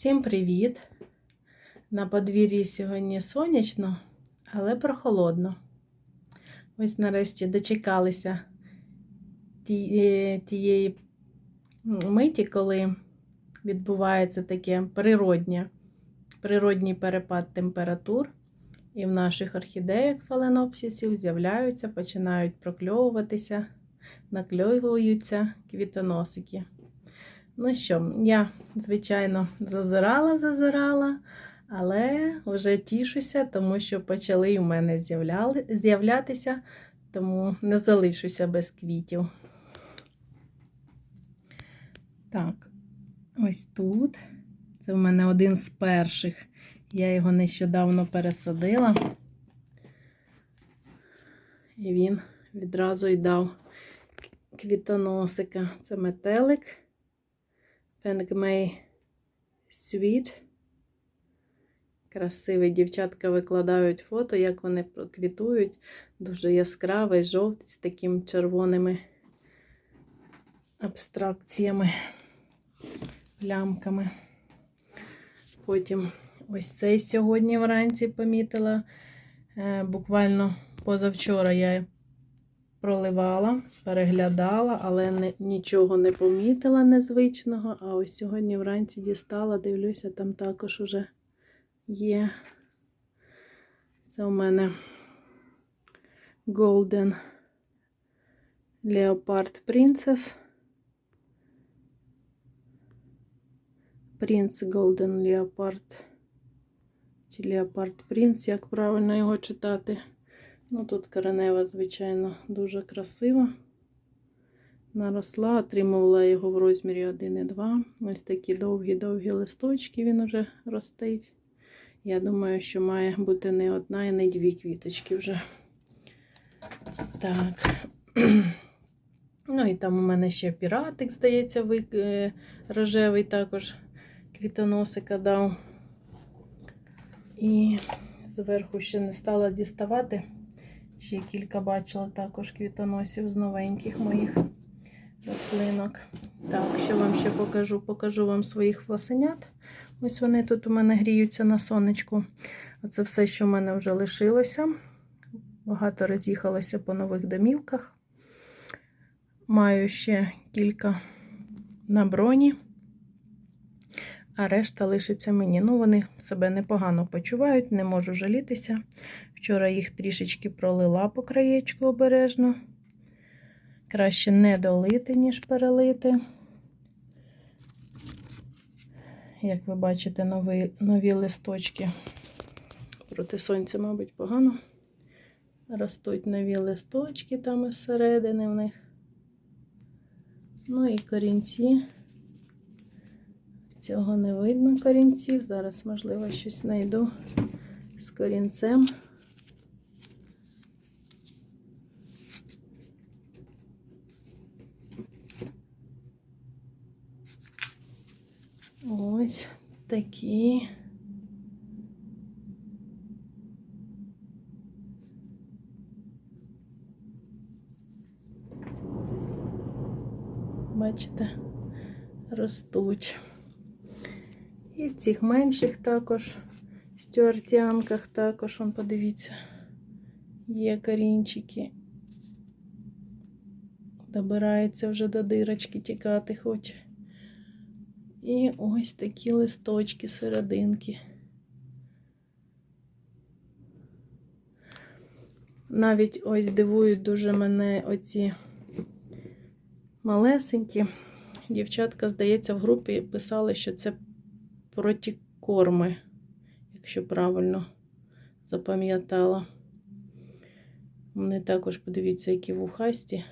Всім привіт! На подвір'ї сьогодні сонячно, але прохолодно. Ось нарешті дочекалися тієї миті, коли відбувається таке природнє, природній перепад температур. І в наших орхідеях фаленопсисів з'являються, починають прокльовуватися, накльовуються квітоносики. Ну що, я, звичайно, зазирала, зазирала, але вже тішуся, тому що почали у мене з'являтися, тому не залишуся без квітів. Так, ось тут. Це в мене один з перших. Я його нещодавно пересадила. І він відразу й дав квітоносика. Це метелик. Пенгмей Світ. Красивий. Дівчатка викладають фото, як вони квітують. Дуже яскравий, жовтий, з такими червоними абстракціями, плямками. Потім ось цей сьогодні вранці помітила. Е, Буквально позавчора я проливала, переглядала, але не, нічого не помітила незвичного. А ось сьогодні вранці дістала, дивлюся, там також уже є. Це у мене Golden Leopard Princess. Принц Golden Leopard. Чи Leopard Prince, як правильно його читати. Ну, тут коренева, звичайно, дуже красива. Наросла, отримувала його в розмірі 1,2. Ось такі довгі-довгі листочки він уже ростить. Я думаю, що має бути не одна і не дві квіточки вже. Так. Ну і там у мене ще піратик, здається, е, рожевий також квітоносика дав. І зверху ще не стала діставати. Ще кілька бачила також квітоносів з новеньких моїх рослинок. Так, що вам ще покажу? Покажу вам своїх фласенят. Ось вони тут у мене гріються на сонечку. Оце все, що в мене вже лишилося. Багато роз'їхалося по нових домівках. Маю ще кілька на броні, а решта лишиться мені. Ну, вони себе непогано почувають, не можу жалітися. Вчора їх трішечки пролила по краєчку обережно. Краще не долити, ніж перелити. Як ви бачите, нові, нові листочки. Проти сонця, мабуть, погано. Ростуть нові листочки там із середини в них. Ну і корінці. Цього не видно корінців. Зараз, можливо, щось знайду з корінцем. Ось такі. Бачите, ростуть. І в цих менших також, стюартянках також, он, подивіться, є корінчики. Добирається вже до дирочки, тікати хоче. І ось такі листочки серединки. Навіть ось дивують дуже мене оці малесенькі. Дівчатка, здається, в групі писали, що це протікорми, якщо правильно запам'ятала. Вони також, подивіться, які вухасті.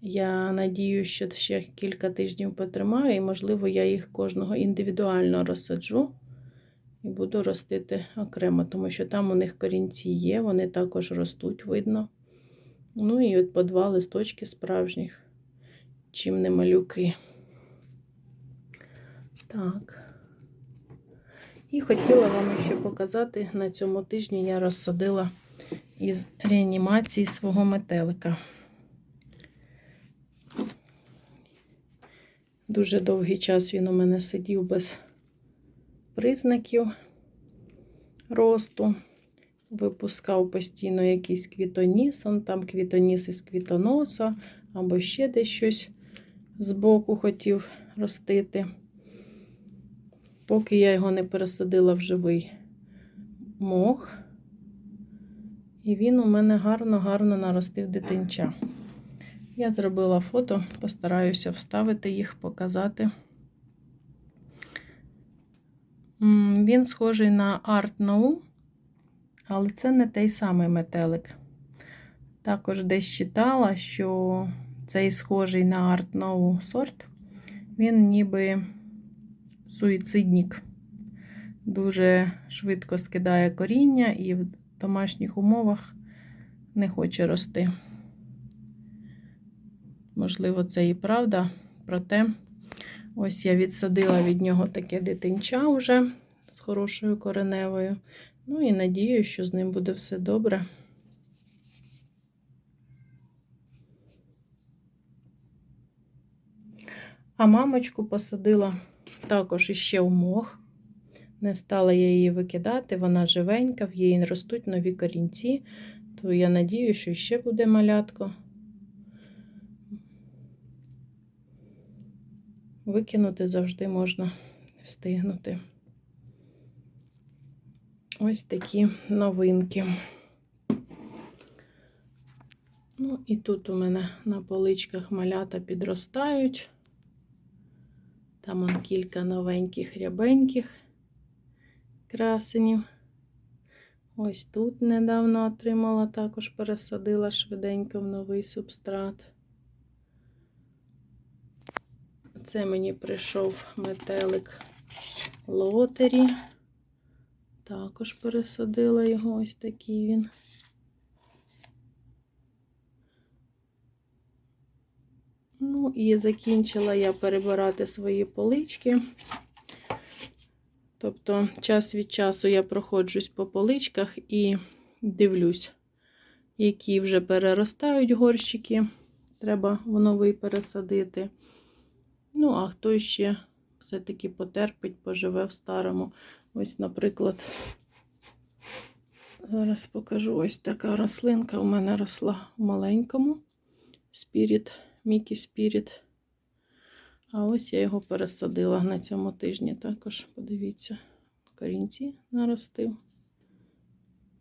Я надію, що ще кілька тижнів потримаю, і, можливо, я їх кожного індивідуально розсаджу і буду ростити окремо, тому що там у них корінці є, вони також ростуть, видно. Ну і от по два листочки справжніх, чим не малюки. Так. І хотіла вам ще показати, на цьому тижні я розсадила із реанімації свого метелика. Дуже довгий час він у мене сидів без признаків росту. Випускав постійно якийсь квітоніс, он там квітоніс із квітоноса, або ще десь щось збоку хотів ростити. Поки я його не пересадила в живий мох. І він у мене гарно-гарно наростив дитинча. Я зробила фото, постараюся вставити їх, показати. Він схожий на Art No, але це не той самий метелик. Також десь читала, що цей схожий на Art No сорт, він ніби суїцидник. Дуже швидко скидає коріння і в домашніх умовах не хоче рости. Можливо, це і правда, проте ось я відсадила від нього таке дитинча вже з хорошою кореневою. Ну і надію, що з ним буде все добре. А мамочку посадила також іще мох. Не стала я її викидати, вона живенька, в її ростуть нові корінці, то я надію, що ще буде малятко. Викинути завжди можна встигнути. Ось такі новинки. Ну, і тут у мене на поличках малята підростають. Там он кілька новеньких рябеньких красенів. Ось тут недавно отримала, також пересадила швиденько в новий субстрат. Це мені прийшов метелик лотері. Також пересадила його ось такий він. Ну і закінчила я перебирати свої полички. Тобто, час від часу я проходжусь по поличках і дивлюсь, які вже переростають горщики. Треба в новий пересадити. Ну, а хто ще все-таки потерпить, поживе в старому. Ось, наприклад, зараз покажу ось така рослинка у мене росла в маленькому спіріт, Мікі Спіріт. А ось я його пересадила на цьому тижні також. Подивіться, корінці наростив.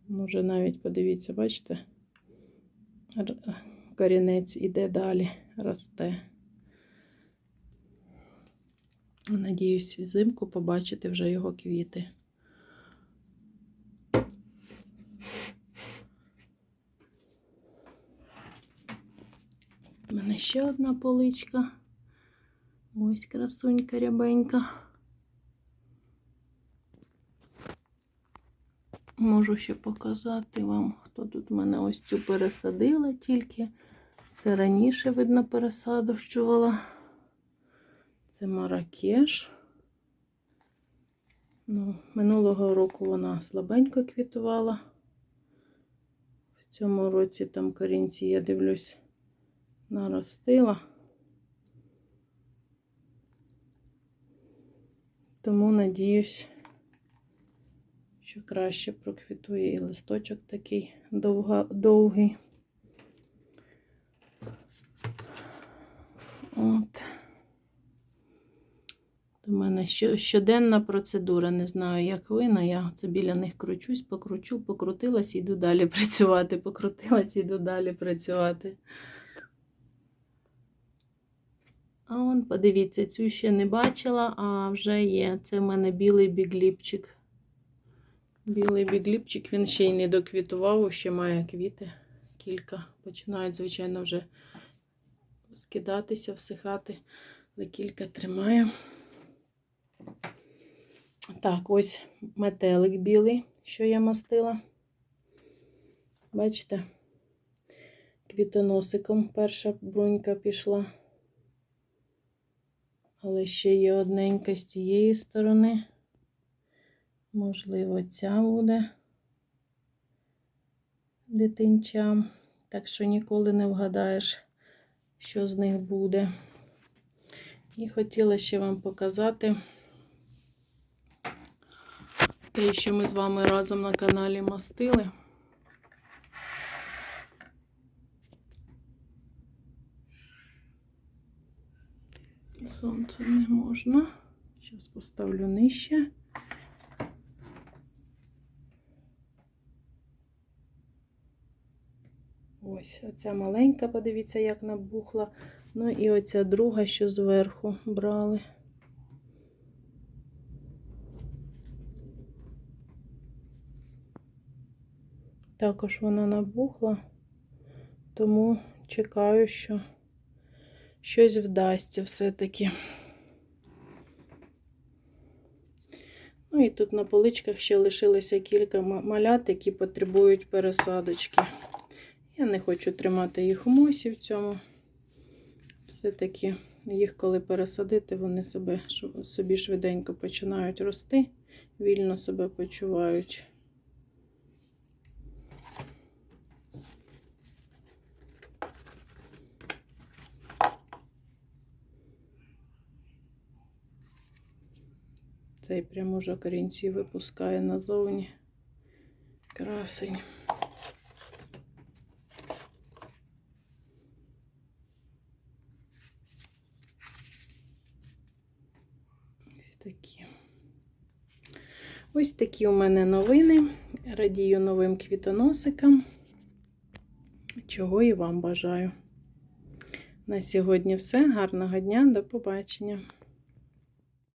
Може, навіть подивіться, бачите, корінець іде далі, росте. Надіюсь, взимку побачити вже його квіти. У мене ще одна поличка. Ось красунька рябенька. Можу ще показати вам, хто тут в мене ось цю пересадила тільки. Це раніше, видно, пересадовщувала. Це Маракеш. Ну, Минулого року вона слабенько квітувала. В цьому році там корінці, я дивлюсь, наростила. Тому надіюсь, що краще проквітує і листочок такий довга, довгий. От. У мене щоденна процедура. Не знаю, як ви, але я це біля них кручусь, покручу, покрутилась і йду далі працювати. Покрутилась і йду далі працювати. А он, подивіться, цю ще не бачила, а вже є. Це в мене білий бігліпчик. Білий бігліпчик, він ще й не доквітував, ще має квіти. Кілька. Починають, звичайно, вже скидатися, всихати, але кілька тримає. Так, ось метелик білий, що я мастила. Бачите, квітоносиком перша брунька пішла. Але ще є одненька з цієї сторони. Можливо, ця буде дитинчам. Так що ніколи не вгадаєш, що з них буде. І хотіла ще вам показати Те, що ми з вами разом на каналі мастили. Сонце не можна. Зараз поставлю нижче. Ось оця маленька, подивіться, як набухла. Ну і оця друга, що зверху брали. Також вона набухла, тому чекаю, що щось вдасться все-таки. Ну і тут на поличках ще лишилося кілька малят, які потребують пересадочки. Я не хочу тримати їх у мосі в цьому. Все-таки їх, коли пересадити, вони себе, собі швиденько починають рости, вільно себе почувають. Цей прям уже корінці випускає назовні. Красень. Ось такі. Ось такі у мене новини. Радію новим квітоносикам. Чого і вам бажаю. На сьогодні все. Гарного дня, до побачення.